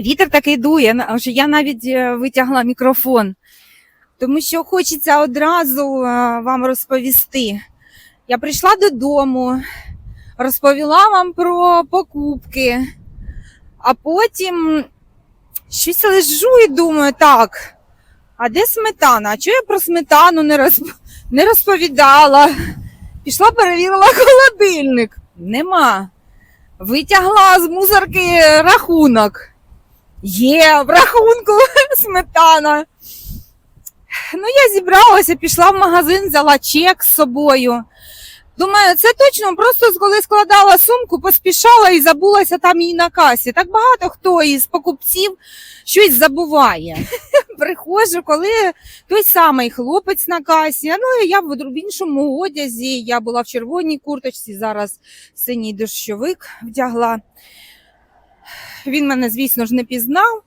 Вітер такий дує, що я навіть е, витягла мікрофон, тому що хочеться одразу е, вам розповісти. Я прийшла додому, розповіла вам про покупки, а потім щось лежу і думаю, так, а де сметана? А чого я про сметану не, не розповідала? Пішла, перевірила холодильник. Нема. Витягла з мусорки рахунок. Є в рахунку сметана. Ну, я зібралася, пішла в магазин, взяла чек з собою. Думаю, це точно просто коли складала сумку, поспішала і забулася там її на касі. Так багато хто із покупців щось забуває. Приходжу, коли той самий хлопець на касі. Ну, я в іншому одязі, я була в червоній курточці, зараз синій дощовик вдягла. Він мене, звісно ж, не пізнав.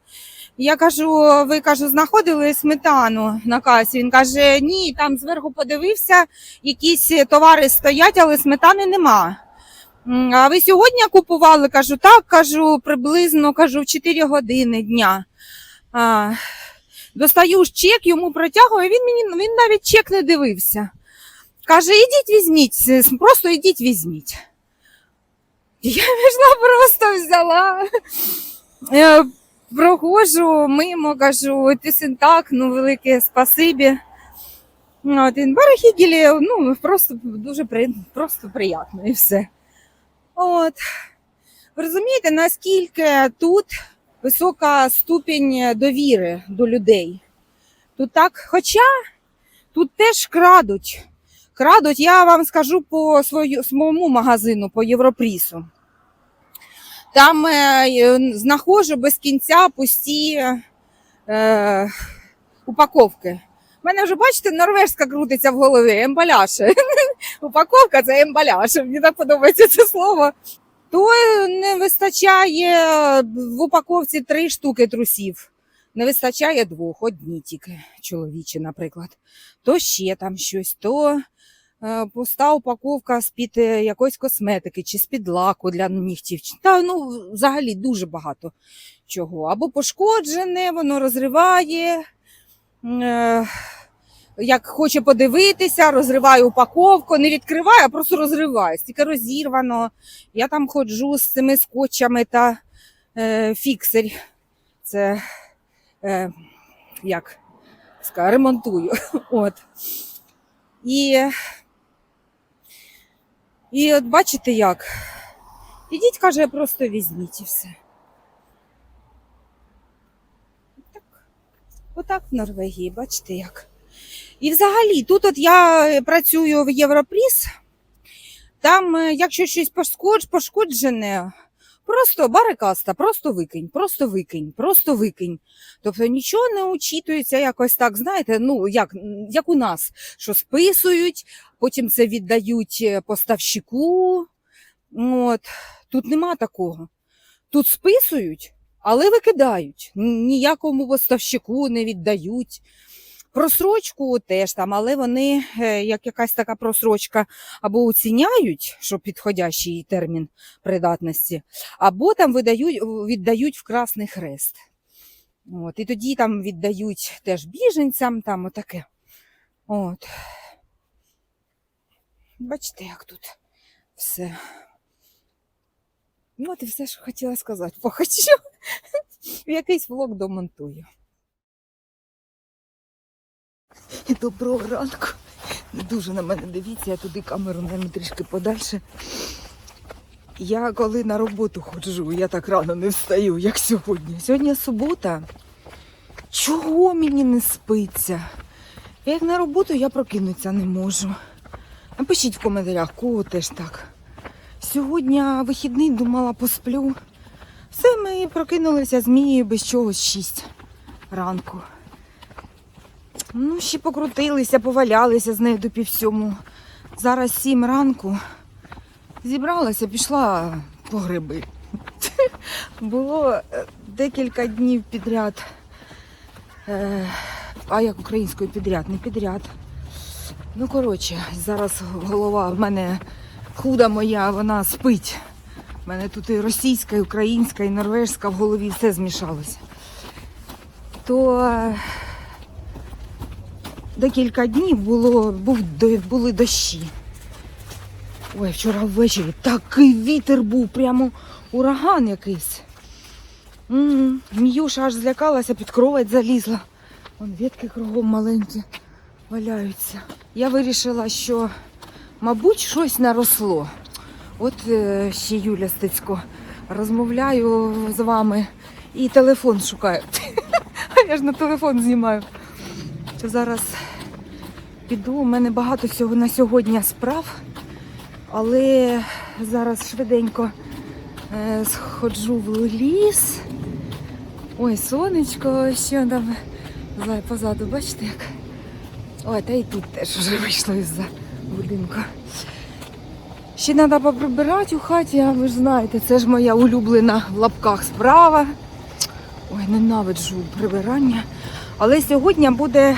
Я кажу, ви кажу, знаходили сметану на касі. Він каже, ні, там зверху подивився, якісь товари стоять, але сметани нема. А ви сьогодні купували? Кажу, так, кажу, приблизно кажу, в 4 години дня. А, достаю чек, йому протягую, він мені він навіть чек не дивився. Каже, ідіть візьміть, просто ідіть візьміть. Я пішла, просто взяла. Е, Проходжу мимо, кажу, ти так, ну велике спасибі. От, він барахігілі, ну просто дуже при, просто приємно і все. От. Ви розумієте, наскільки тут висока ступінь довіри до людей. Тут так, хоча тут теж крадуть. Крадуть, я вам скажу по свою, своєму магазину, по Європрісу. Там е, е, знаходжу без кінця пусті е, упаковки. У мене вже, бачите, норвежська крутиться в голові, ембаляж. Упаковка це ембаляж. Мені так подобається це слово. То не вистачає в упаковці три штуки трусів. Не вистачає двох, одні тільки чоловічі, наприклад. То ще там щось, то е, пуста упаковка з-під е, якоїсь косметики чи з-під лаку для нігтів. Та ну взагалі дуже багато чого. Або пошкоджене, воно розриває. Е, як хоче подивитися, розриває упаковку, не відкриває, а просто розриває. Стільки розірвано. Я там ходжу з цими скотчами та е, фіксель. Це е, як ремонтую. От. І, і от бачите як? Ідіть, каже, просто візьміть і все. Так. Отак в Норвегії, бачите як. І взагалі, тут от я е, працюю в Європріс, там, е, якщо щось пошкоджене, просто барикаста, просто викинь, просто викинь, просто викинь. Тобто нічого не учитується якось так, знаєте, ну як, як у нас, що списують, потім це віддають е, поставщику. От. Тут нема такого. Тут списують, але викидають. Ніякому поставщику не віддають. Просрочку теж там, але вони, е, як якась така просрочка, або оціняють, що підходящий термін придатності, або там видають, віддають в Красний Хрест. От, і тоді там віддають теж біженцям, там отаке. От. Бачите, як тут все. Ну, от і все, що хотіла сказати. Похочу. Якийсь влог домонтую. Доброго ранку. Не дуже на мене дивіться, я туди камеру, мабуть, трішки подальше. Я коли на роботу ходжу, я так рано не встаю, як сьогодні. Сьогодні субота. Чого мені не спиться? Як на роботу я прокинутися не можу. Напишіть в коментарях, кого теж так. Сьогодні вихідний думала посплю. Все, ми прокинулися з Мією без чогось 6 ранку. Ну, ще покрутилися, повалялися з нею до півсьому. Зараз 7 ранку. Зібралася, пішла по гриби. Було е, декілька днів підряд. Е, а як українською підряд, не підряд. Ну, коротше, зараз голова в мене худа моя, вона спить. У мене тут і російська, і українська, і норвежська в голові все змішалося. То е, декілька днів було, був, були дощі. Ой, вчора ввечері такий вітер був, прямо ураган якийсь. М, Міюша аж злякалася, під кровать залізла. Вон ветки кругом маленькі валяються. Я вирішила, що, мабуть, щось наросло. От е, ще Юля Стецько. Розмовляю з вами і телефон шукаю. А я ж на телефон знімаю. Зараз піду. У мене багато всього на сьогодні справ, але зараз швиденько е, сходжу в ліс. Ой, сонечко, ще там позаду, бачите як. Ой, та і тут теж вже вийшло із-за будинку. Ще треба поприбирати у хаті, а ви ж знаєте, це ж моя улюблена в лапках справа. Ой, ненавиджу прибирання. Але сьогодні буде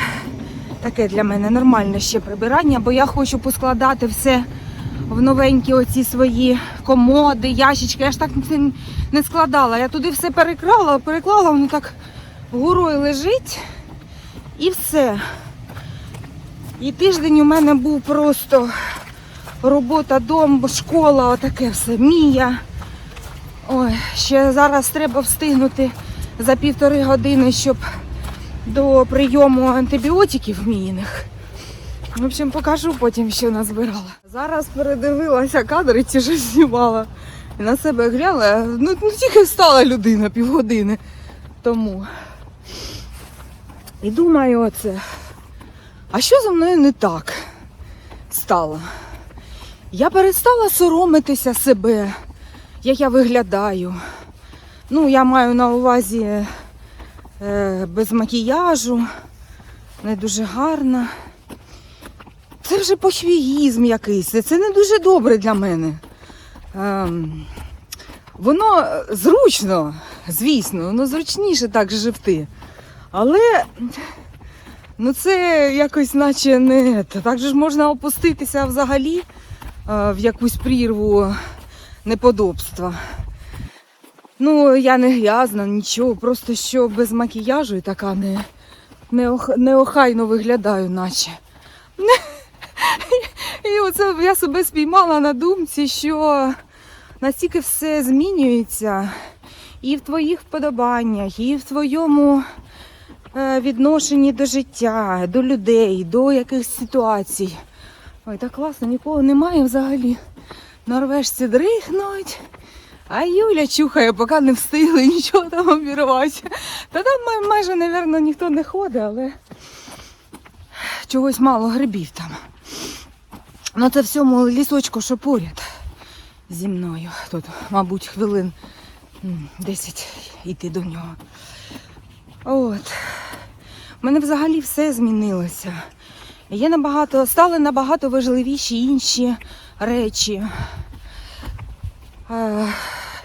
таке для мене нормальне ще прибирання, бо я хочу поскладати все в новенькі оці свої комоди, ящички. Я ж так не- складала. Я туди все перекрала, переклала, воно так горою лежить і все. І тиждень у мене був просто робота, дом, школа, отаке все. Мія. Ой, ще зараз треба встигнути за півтори години, щоб до прийому антибіотиків мійних. В общем, покажу потім, що назбирала. Зараз передивилася кадри, ті що знімала. І на себе глянула. Ну, ну тільки встала людина півгодини тому. І думаю, оце. А що зі мною не так стало? Я перестала соромитися себе, як я виглядаю. Ну, я маю на увазі без макіяжу, не дуже гарна. Це вже похвігізм якийсь, це не дуже добре для мене. Ем, воно е, зручно, звісно, воно зручніше так живти. Але ну це якось наче не. Так же ж можна опуститися взагалі е, в якусь прірву неподобства. Ну, я не грязна, нічого, просто що без макіяжу і така не, неох, неохайно виглядаю, наче. І оце я себе спіймала на думці, що настільки все змінюється і в твоїх вподобаннях, і в твоєму е, відношенні до життя, до людей, до якихось ситуацій. Ой, так класно, нікого немає взагалі. Норвежці дрихнуть. А Юля чухає, поки не встигли нічого там обірвати. Та там май- майже, мабуть, ніхто не ходить, але чогось мало грибів там. Ну це в цьому лісочку, що поряд зі мною. Тут, мабуть, хвилин м, 10 йти до нього. От. У мене взагалі все змінилося. Є набагато, стали набагато важливіші інші речі,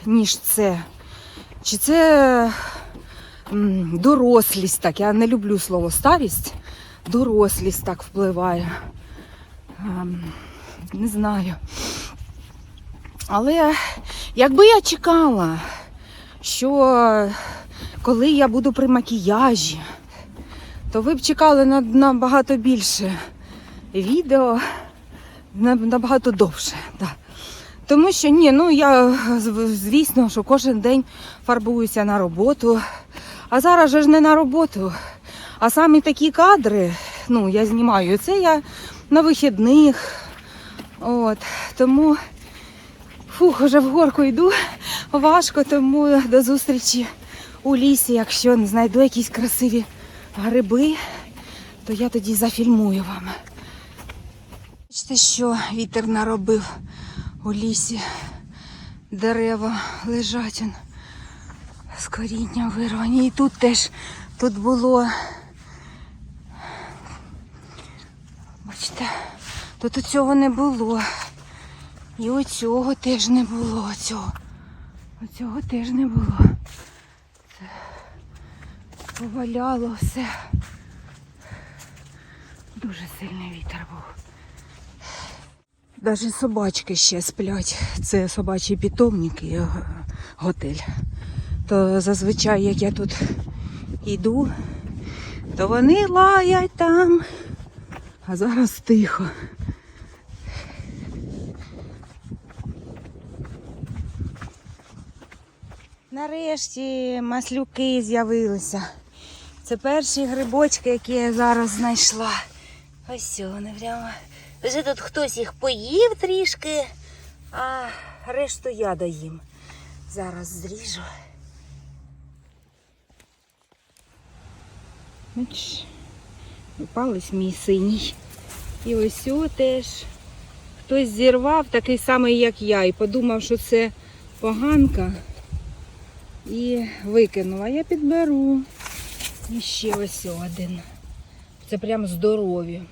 ніж це. Чи це дорослість так? Я не люблю слово старість. Дорослість так впливає. Не знаю. Але якби я чекала, що коли я буду при макіяжі, то ви б чекали на набагато більше відео, набагато довше. Да. Тому що ні, ну я звісно, що кожен день фарбуюся на роботу. А зараз же ж не на роботу. А самі такі кадри, ну, я знімаю це я на вихідних. От, тому фух, вже в горку йду. Важко, тому до зустрічі у лісі. Якщо знайду якісь красиві гриби, то я тоді зафільмую вам. Бачите, що вітер наробив у лісі. Дерева лежать з коріння вирвані. І тут теж тут було. Бачите, тут цього не було. І оцього теж не було. Оцього. Оцього теж не було. Це поваляло все. Дуже сильний вітер був. Навіть собачки ще сплять. Це собачий питомник і готель. То зазвичай, як я тут йду, то вони лаять там. А зараз тихо. Нарешті маслюки з'явилися. Це перші грибочки, які я зараз знайшла. Ось вони прямо. Вже тут хтось їх поїв трішки, а решту я доїм. Зараз зріжу. Палець мій синій. І ось о теж хтось зірвав, такий самий, як я, і подумав, що це поганка. І викинула. Я підберу. І ще ось один. Це прям здорові.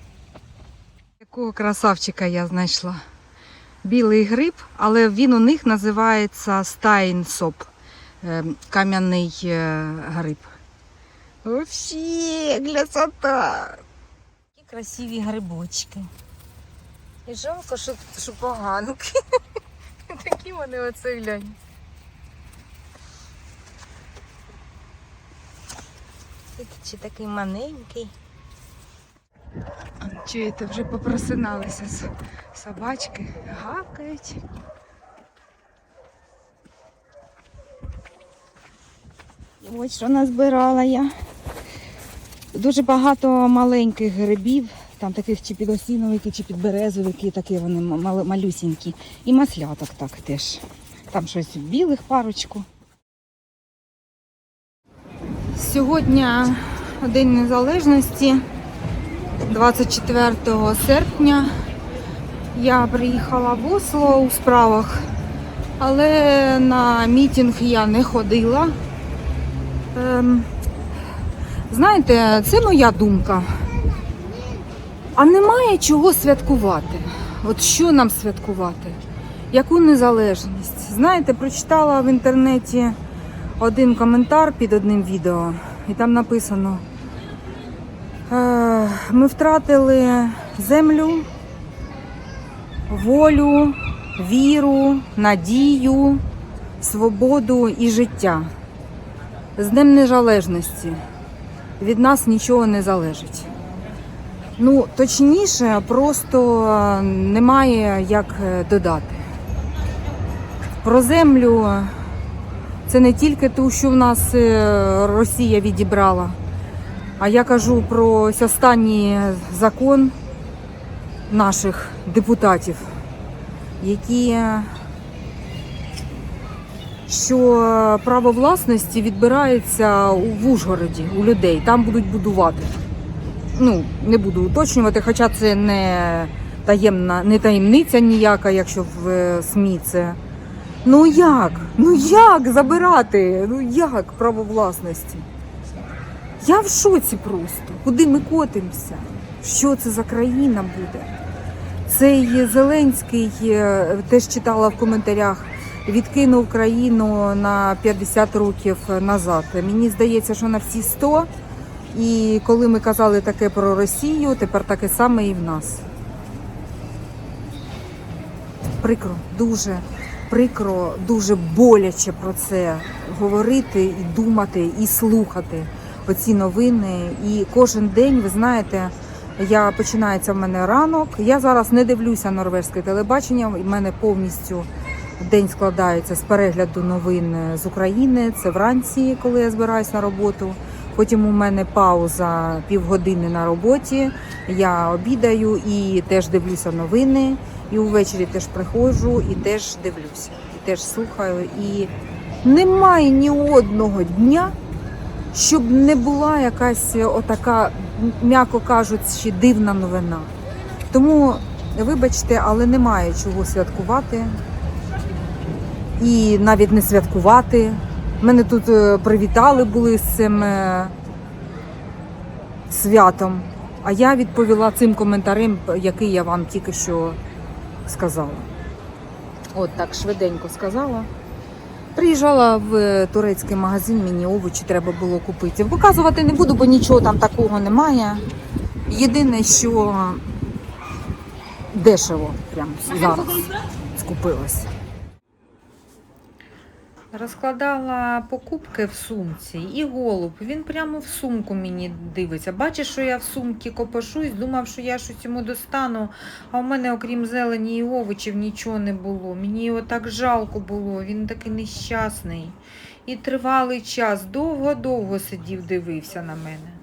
Якого красавчика я знайшла. Білий гриб, але він у них називається стайнсоп. е, Кам'яний е, гриб. Вообще, красота! Які красиві грибочки. І жалко, що, що поганки. Такі вони оце глянь. Ще такий маленький. Чуєте, вже попросиналися с- собачки, гавкають. Ось що назбирала я. Дуже багато маленьких грибів, там таких чи підосіновики, чи підберезовики, такі вони малюсінькі. І масляток так теж. Там щось білих парочку. Сьогодні День Незалежності, 24 серпня. Я приїхала в Осло у справах, але на мітинг я не ходила. Ем, знаєте, це моя думка. А немає чого святкувати. От що нам святкувати? Яку незалежність? Знаєте, прочитала в інтернеті один коментар під одним відео, і там написано: ми втратили землю, волю, віру, надію, свободу і життя. З Днем Незалежності від нас нічого не залежить. Ну, точніше, просто е, немає як е, додати. Про землю це не тільки ту, що в нас е, Росія відібрала, а я кажу про останній закон наших депутатів, які що право власності відбирається у- в Ужгороді у людей, там будуть будувати. Ну, не буду уточнювати, хоча це не таємна, не таємниця ніяка, якщо в е, СМІ це. Ну як? Ну як забирати? Ну як право власності? Я в шоці просто. Куди ми котимося? Що це за країна буде? Цей Зеленський е, теж читала в коментарях. Відкинув країну на 50 років назад. Мені здається, що на всі 100. І коли ми казали таке про Росію, тепер таке саме і в нас. Прикро, дуже прикро, дуже боляче про це говорити і думати, і слухати оці новини. І кожен день, ви знаєте, я починається в мене ранок. Я зараз не дивлюся норвезьке телебачення. У мене повністю день складається з перегляду новин з України. Це вранці, коли я збираюсь на роботу. Потім у мене пауза півгодини на роботі. Я обідаю і теж дивлюся новини. І увечері теж приходжу і теж дивлюся, і теж слухаю. І немає ні одного дня, щоб не була якась отака, м'яко кажучи, дивна новина. Тому, вибачте, але немає чого святкувати. І навіть не святкувати. Мене тут е, привітали були з цим е, святом. А я відповіла цим коментарем, який я вам тільки що сказала. От так швиденько сказала. Приїжджала в е, турецький магазин, мені овочі треба було купити. Показувати не буду, бо нічого там такого немає. Єдине, що дешево прямо зараз скупилась. Розкладала покупки в сумці і голуб. Він прямо в сумку мені дивиться. Бачить, що я в сумці копошусь, думав, що я щось йому достану, а у мене, окрім зелені і овочів, нічого не було. Мені його так жалко було, він такий нещасний. І тривалий час, довго-довго сидів, дивився на мене.